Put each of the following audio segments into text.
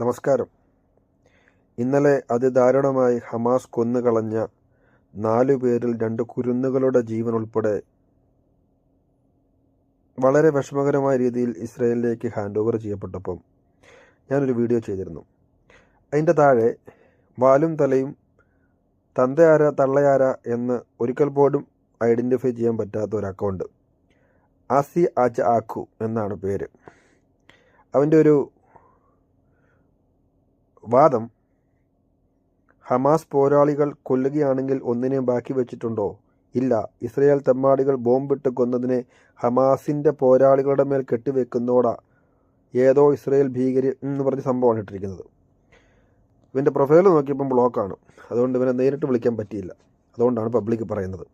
നമസ്കാരം. ഇന്നലെ അതിദാരുണമായി ഹമാസ് കൊന്നുകളഞ്ഞ നാലു പേരിൽ രണ്ട് കുരുന്നുകളുടെ ജീവൻ ഉൾപ്പെടെ വളരെ വിഷമകരമായ രീതിയിൽ ഇസ്രയേലിലേക്ക് ഹാൻഡ് ഓവർ ചെയ്യപ്പെട്ടപ്പം ഞാനൊരു വീഡിയോ ചെയ്തിരുന്നു. അതിന്റെ താഴെ വാലും തലയും തന്തയാര തള്ളയാര എന്ന് ഒരിക്കൽ പോലും ഐഡന്റിഫൈ ചെയ്യാൻ പറ്റാത്ത ഒരു അക്കൗണ്ട് ആസി അജ് ആഖു എന്നാണ് പേര്. അവന്റെ ഒരു വാദം ഹമാസ് പോരാളികൾ കൊല്ലുകയാണെങ്കിൽ ഒന്നിനെ ബാക്കി വെച്ചിട്ടുണ്ടോ? ഇല്ല. ഇസ്രയേൽ തെമ്മാടികൾ ബോംബിട്ട് കൊന്നതിനെ ഹമാസിന്റെ പോരാളികളുടെ മേൽ കെട്ടിവെക്കുന്നോടാ. ഏതോ ഇസ്രയേൽ ഭീകരി എന്ന് പറഞ്ഞ സംഭവമാണ് ഇട്ടിരിക്കുന്നത്. ഇവന്റെ പ്രൊഫൈൽ നോക്കിയപ്പം ബ്ലോക്കാണ്. അതുകൊണ്ട് ഇവനെ നേരിട്ട് വിളിക്കാൻ പറ്റിയില്ല. അതുകൊണ്ടാണ് പബ്ലിക് പറയുന്നത്.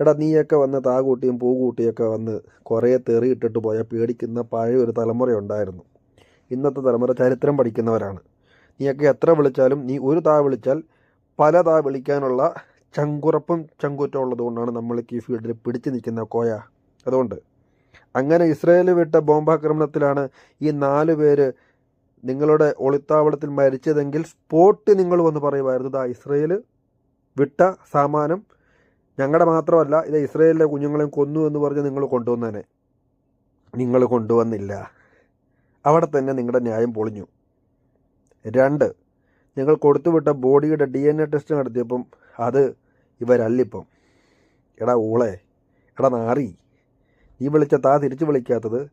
എടാ നീയൊക്കെ വന്ന് താകൂട്ടിയും പൂകൂട്ടിയൊക്കെ വന്ന് കുറേ തെറിയിട്ടിട്ട് പോയാൽ പേടിക്കുന്ന പഴയ ഒരു തലമുറയുണ്ടായിരുന്നു ഇന്നത്തെ തലമുറ ചരിത്രം പഠിക്കുന്നവരാണ്. നീയൊക്കെ എത്ര വിളിച്ചാലും നീ ഒരു താ വിളിച്ചാൽ പല താ വിളിക്കാനുള്ള ചങ്കുറപ്പും ചങ്കൂറ്റം ഉള്ളതുകൊണ്ടാണ് നമ്മൾക്ക് ഈ ഫീൽഡിൽ പിടിച്ചു നിൽക്കുന്ന കോയ. അതുകൊണ്ട് അങ്ങനെ ഇസ്രായേൽ വിട്ട ബോംബാക്രമണത്തിലാണ് ഈ നാല് പേര് നിങ്ങളുടെ ഒളിത്താവളത്തിൽ മരിച്ചതെങ്കിൽ സ്പോട്ട് നിങ്ങൾ വന്ന് പറയുമായിരുന്നു. ഇതാ ഇസ്രയേൽ വിട്ട സാമാനം ഞങ്ങളുടെ മാത്രമല്ല ഇത് ഇസ്രയേലിലെ കുഞ്ഞുങ്ങളെയും കൊന്നു എന്ന് പറഞ്ഞ് നിങ്ങൾ കൊണ്ടുവന്നേനെ. നിങ്ങൾ കൊണ്ടുവന്നില്ല. അവിടെ തന്നെ നിങ്ങളുടെ ന്യായം പൊളിഞ്ഞു. രണ്ട്. നിങ്ങൾ കൊടുത്തുവിട്ട ബോഡിയുടെ ഡി എൻ എ ടെസ്റ്റ് നടത്തിയപ്പം അത് ഇവരല്ലിപ്പം. എടാ ഊളെ എടാ നാറി നീ വിളിച്ച താ തിരിച്ചു വിളിക്കാത്തത്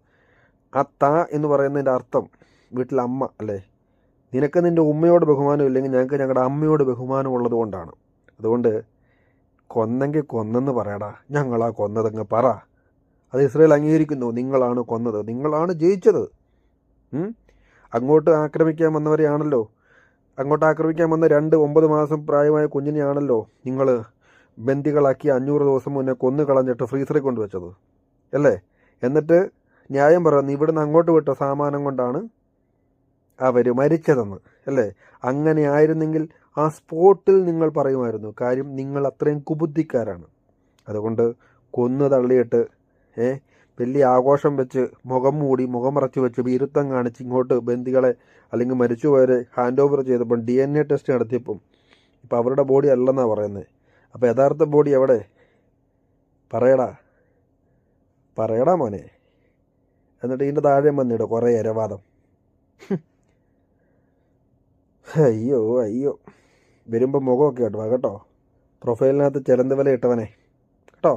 ആ താ എന്ന് പറയുന്നതിന്റെ അർത്ഥം വീട്ടിൽ അമ്മ അല്ലേ? നിനക്ക് നിന്റെ ഉമ്മയോട് ബഹുമാനം ഇല്ലെങ്കിൽ ഞങ്ങൾക്ക് ഞങ്ങളുടെ അമ്മയോട് ബഹുമാനം ഉള്ളത് കൊണ്ടാണ്. അതുകൊണ്ട് കൊന്നെങ്കിൽ കൊന്നെന്ന് പറയടാ. ഞങ്ങളാ കൊന്നതങ്ങ് പറ. അത് ഇസ്രയേൽ അംഗീകരിക്കുന്നു. നിങ്ങളാണ് കൊന്നത്. നിങ്ങളാണ് ജയിച്ചത്? അങ്ങോട്ട് ആക്രമിക്കാൻ വന്നവരെയാണല്ലോ. അങ്ങോട്ട് ആക്രമിക്കാൻ വന്ന രണ്ട് ഒമ്പത് മാസം പ്രായമായ കുഞ്ഞിനെയാണല്ലോ നിങ്ങൾ ബന്ദികളാക്കി അഞ്ഞൂറ് ദിവസം മുന്നേ കൊന്നു കളഞ്ഞിട്ട് ഫ്രീസറിൽ കൊണ്ടുവച്ചത്. അല്ലേ? എന്നിട്ട് ന്യായം പറയുന്നു ഇവിടുന്ന് അങ്ങോട്ട് വിട്ട സാമാനം കൊണ്ടാണ് അവർ മരിച്ചതെന്ന്. അല്ലേ? അങ്ങനെ ആയിരുന്നെങ്കിൽ ആ സ്പോട്ടിൽ നിങ്ങൾ പറയുമായിരുന്നു കാര്യം നിങ്ങൾ അത്രയും കുബുദ്ധിക്കാരാണ്. അതുകൊണ്ട് കൊന്നു തള്ളിയിട്ട് ഏ വലിയ ആഘോഷം വെച്ച് മുഖം മൂടി മുഖം മറച്ചു വെച്ച് വീരുത്വം കാണിച്ച് ഇങ്ങോട്ട് ബന്ധികളെ അല്ലെങ്കിൽ മരിച്ചുപോയവരെ ഹാൻഡ് ഓവർ ചെയ്തപ്പം ഡി എൻ എ ടെസ്റ്റ് നടത്തിയപ്പം ഇപ്പം അവരുടെ ബോഡി അല്ലെന്നാണ് പറയുന്നത് അപ്പോൾ യഥാർത്ഥ ബോഡി എവിടെ? പറയടാ. പറയടാ മോനെ. എന്നിട്ട് ഇതിന്റെ താഴെ വന്നിടും കുറേ ഇരവാദം. അയ്യോ അയ്യോ. വരുമ്പോൾ മുഖമൊക്കെ കേട്ടോ കേട്ടോ? പ്രൊഫൈലിനകത്ത് ചിലന്ത് വില ഇട്ടവനെ. കേട്ടോ?